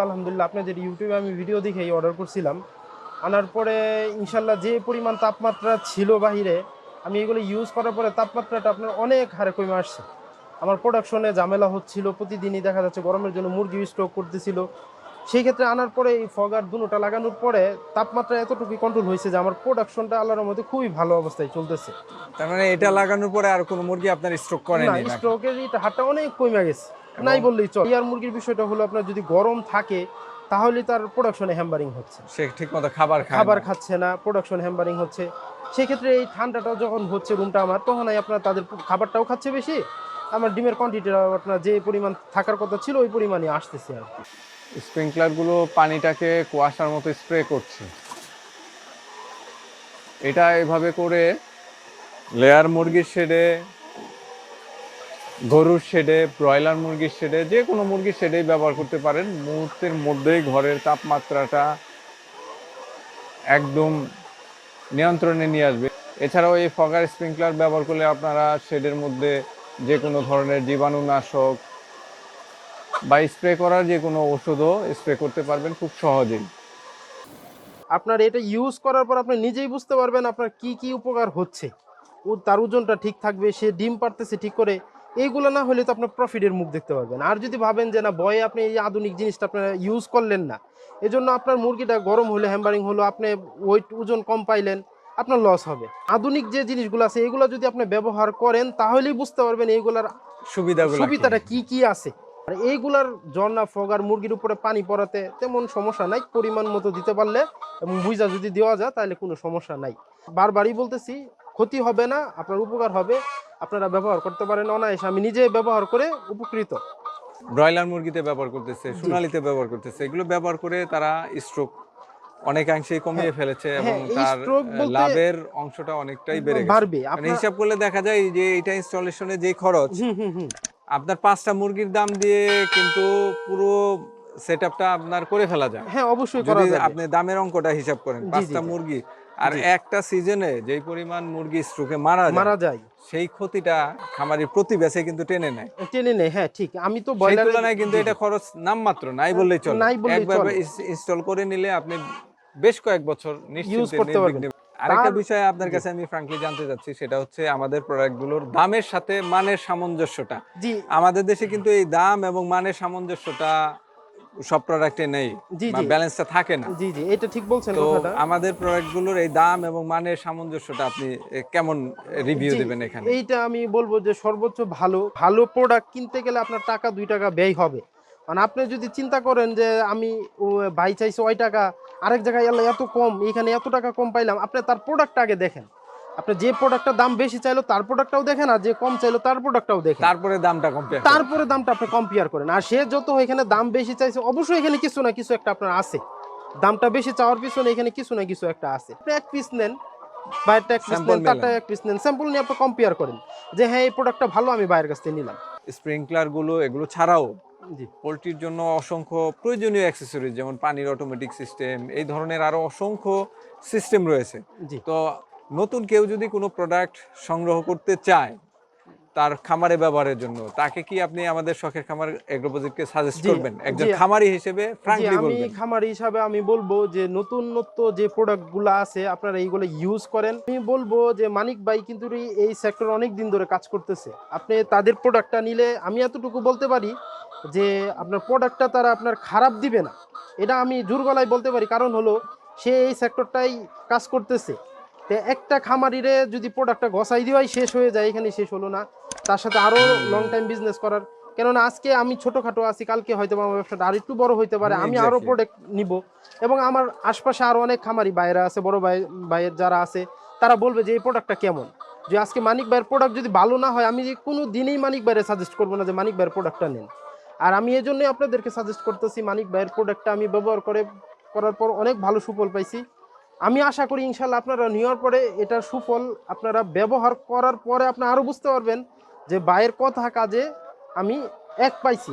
আলহামদুলিল্লাহ আপনাদের ইউটিউবে আমি ভিডিও দেখেই অর্ডার করছিলাম। আনার পরে ইনশাল্লাহ যে পরিমাণ তাপমাত্রা ছিল বাহিরে আমি এগুলো ইউজ করার পরে তাপমাত্রাটা আপনার অনেক হারে কমে আসছে। আমার প্রোডাকশনে ঝামেলা হচ্ছিল প্রতিদিনই দেখা যাচ্ছে গরমের জন্য মুরগি স্টক করতেছিল। সেই ক্ষেত্রে আনার পরে এই ফগার দুটোটা লাগানোর পরে তাপমাত্রা এতটুকু কন্ট্রোল হয়েছে যে আমার প্রোডাকশনটা আল্লাহর মধ্যে খুবই ভালো অবস্থায় চলতেছে। তার মানে এটা লাগানোর পরে আর কোনো মুরগি আপনার স্ট্রোক করেনি না? স্ট্রোকের হারটা অনেক কমে গেছে। নাই বললেই চল। ইয়ার মুরগির বিষয়টা হলো আপনার যদি গরম থাকে তাহলে তার প্রোডাকশনে হ্যাম্বারিং হচ্ছে। সে ঠিকমতো খাবার খাবার খাচ্ছে না প্রোডাকশন হ্যাম্বারিং হচ্ছে। সেক্ষেত্রে এই ঠান্ডাটা যখন হচ্ছে রুমটা আমার তখন আপনার তাদের খাবারটাও খাচ্ছে বেশি। আমার ডিমের কোয়ান্টিটিটা আপনার যে পরিমাণ থাকার কথা ছিল ওই পরিমাণই আসতেছে আর কি। স্প্রিংকলারগুলো পানিটাকে কুয়াশার মতো স্প্রে করছে। এটা এভাবে করে লেয়ার মুরগির শেডে গরুর শেডে, ব্রয়লার মুরগির শেডে, যে কোনো মুরগির শেডেই ব্যবহার করতে পারেন। মুহূর্তের মধ্যেই ঘরের তাপমাত্রাটা একদম নিয়ন্ত্রণে নিয়ে আসবে। এছাড়াও এই ফগার স্প্রিংকলার ব্যবহার করলে আপনারা শেডের মধ্যে যে কোনো ধরনের জীবাণুনাশক বা স্প্রে করার যে কোনো ওষুধও স্প্রে করতে পারবেন খুব সহজেই। আপনার এটা ইউজ করার পর আপনি নিজেই বুঝতে পারবেন আপনার কি কি উপকার হচ্ছে। ও তার ওজনটা ঠিক থাকবে, সে ডিম পারতেছে ঠিক করে এইগুলো না হলে তো আপনার প্রফিটের মুখ দেখতে পারবেন। আর যদি ভাবেন যে না বয়ে আপনি এই আধুনিক জিনিসটা আপনারা ইউজ করলেন না এজন্য আপনার মুরগিটা গরম হলে হ্যাম্বারিং হলো আপনি ওয়েট ওজন কম পাইলেন আপনার লস হবে। আধুনিক যে জিনিসগুলো আছে এগুলো যদি আপনি ব্যবহার করেন তাহলেই বুঝতে পারবেন এইগুলার সুবিধাগুলো? সুবিধাটা কি কি আছে। আর এইগুলার ঝর্ণা ফগার মুরগির উপরে পানি পড়াতে তেমন সমস্যা নাই পরিমাণ মতো দিতে পারলে এবং বুঝা যদি দেওয়া যায় তাহলে কোনো সমস্যা নাই। বারবারই বলতেছি ক্ষতি হবে না আপনার উপকার হবে। আপনারা ব্যবহার করতে পারেন অনায়াসে। আমি নিজে ব্যবহার করে উপকৃত। ব্রয়লার মুরগিতে ব্যবহার করতেছে সোনালিতে ব্যবহার করতেছে এগুলো ব্যবহার করে তারা স্ট্রোক অনেকাংশেই কমিয়ে ফেলেছে এবং হ্যাঁ, তার stroke আহ, বলতে- লাভের অংশটা অনেকটাই বেড়ে বাড়বে। মানে হিসাব করলে দেখা যায় যে এটা ইনস্টলেশনে যে খরচ আপনার পাঁচটা মুরগির দাম দিয়ে কিন্তু পুরো সেটআপটা আপনার করে ফেলা যায়। হ্যাঁ অবশ্যই করা যদি যাবে। আপনি দামের অঙ্কটা হিসাব করেন পাঁচটা মুরগি আর একটা সিজনে যেই পরিমাণ মুরগি স্ট্রোকে মারা মারা যায়। সেই ক্ষতিটা খামারি প্রতি ব্যাচে কিন্তু টেনে নেয়। টেনে নেই হ্যাঁ ঠিক। আমি তো বয়লার তুলনায় কিন্তু এটা খরচ নামমাত্র নাই বললেই চলে। নাই বললেই একবার চলে। ইনস্টল করে নিলে আপনি বেশ কয়েক বছর নিশ্চিন্তে করতে পারবেন। আরেকটা বিষয় আপনার কাছে আমি ফ্রাঙ্কলি জানতে চাচ্ছি সেটা হচ্ছে আমাদের প্রোডাক্টগুলোর দামের সাথে মানের সামঞ্জস্যটা। জি। আমাদের দেশে কিন্তু এই দাম এবং মানের সামঞ্জস্যটা সব প্রোডাক্টে নেই। ব্যালেন্সটা থাকে না। জি জি এটা ঠিক বলছেন কথাটা। আমাদের প্রোডাক্টগুলোর এই দাম এবং মানের সামঞ্জস্যটা আপনি কেমন রিভিউ দিবেন এখানে? এইটা আমি বলব যে সর্বোচ্চ ভালো ভালো প্রোডাক্ট কিনতে গেলে আপনার টাকা দুই টাকা ব্যয় হবে। মানে আপনি যদি চিন্তা করেন যে আমি ভাই চাইছে ওই টাকা আরেক জায়গায় এত কম এখানে এত টাকা কম পাইলাম আপনি তার প্রোডাক্টটা আগে দেখেন। আপনি যে প্রোডাক্টটার দাম বেশি চাইলো তার প্রোডাক্টটাও দেখেন আর যে কম চাইলো তার প্রোডাক্টটাও দেখেন। তারপরে দামটা কম্পেয়ার তারপরে দামটা আপনি কম্পেয়ার করেন। আর সে যত এখানে দাম বেশি চাইছে অবশ্যই এখানে কিছু না কিছু একটা আপনার আছে। দামটা বেশি চাওয়ার পিছনে এখানে কিছু না কিছু একটা আছে। আপনি এক পিস নেন বাইরটা এক পিস নেন তারটা এক পিস নেন স্যাম্পল নিয়ে আপনি কম্পেয়ার করেন। যে হ্যাঁ এই প্রোডাক্টটা ভালো আমি বাইরের কাছ থেকে নিলাম। স্প্রিংকলারগুলো এগুলো ছাড়াও পোলট্রির জন্য অসংখ্য প্রয়োজনীয় অ্যাক্সেসরিজ যেমন পানির অটোমেটিক সিস্টেম এই ধরনের আরও অসংখ্য সিস্টেম রয়েছে। জি। তো নতুন কেউ যদি কোনো প্রোডাক্ট সংগ্রহ করতে চায় তার খামারে ব্যবহারের জন্য তাকে কি আপনি আমাদের শখের খামার এগ্রোপোজিটকে সাজেস্ট করবেন? একজন খামারি হিসেবে জি, ফ্রাঙ্কলি আমি খামারি হিসাবে আমি বলব যে নতুন নতুন যে প্রোডাক্টগুলো আছে আপনারা এইগুলো ইউজ করেন। আমি বলব যে মানিক ভাই কিন্তু এই- এই সেক্টর অনেক দিন ধরে কাজ করতেছে। আপনি তাদের প্রোডাক্টটা নিলে আমি এতটুকু বলতে পারি যে আপনার প্রোডাক্টটা তারা আপনার খারাপ দিবে না। এটা আমি জোর গলায় বলতে পারি কারণ হলো সে এই সেক্টরটাই কাজ করতেছে। তো একটা খামারিরে যদি প্রোডাক্টটা গসাই দেওয়াই শেষ হয়ে যায় এখানে শেষ হলো না। তার সাথে আরও লং টাইম বিজনেস করার। কেননা আজকে আমি ছোটখাটো আছি কালকে হয়তো আমার ব্যবসাটা আর একটু বড় হইতে পারে আমি আরও exactly. প্রোডাক্ট নিব। এবং আমার আশপাশে আরও অনেক খামারি বাইরা আছে বড় ভাই ভাইয়ের যারা আছে তারা বলবে যে এই প্রোডাক্টটা কেমন? যে আজকে মানিক ভাইয়ের প্রোডাক্ট যদি ভালো না হয় আমি কোনো দিনেই মানিক ভাইয়ের সাজেস্ট করব না যে মানিক ভাইয়ের প্রোডাক্টটা নেন। আর আমি এই জন্যই আপনাদেরকে সাজেস্ট করতেছি মানিক ভাইয়ের প্রোডাক্টটা আমি ব্যবহার করে করার পর অনেক ভালো সুফল পাইছি। আমি আশা করি ইনশাল্লাহ আপনারা নেওয়ার পরে এটা সুফল আপনারা ব্যবহার করার পরে আপনি আরও বুঝতে পারবেন যে বায়ের কথা কাজে আমি এক পাইছি।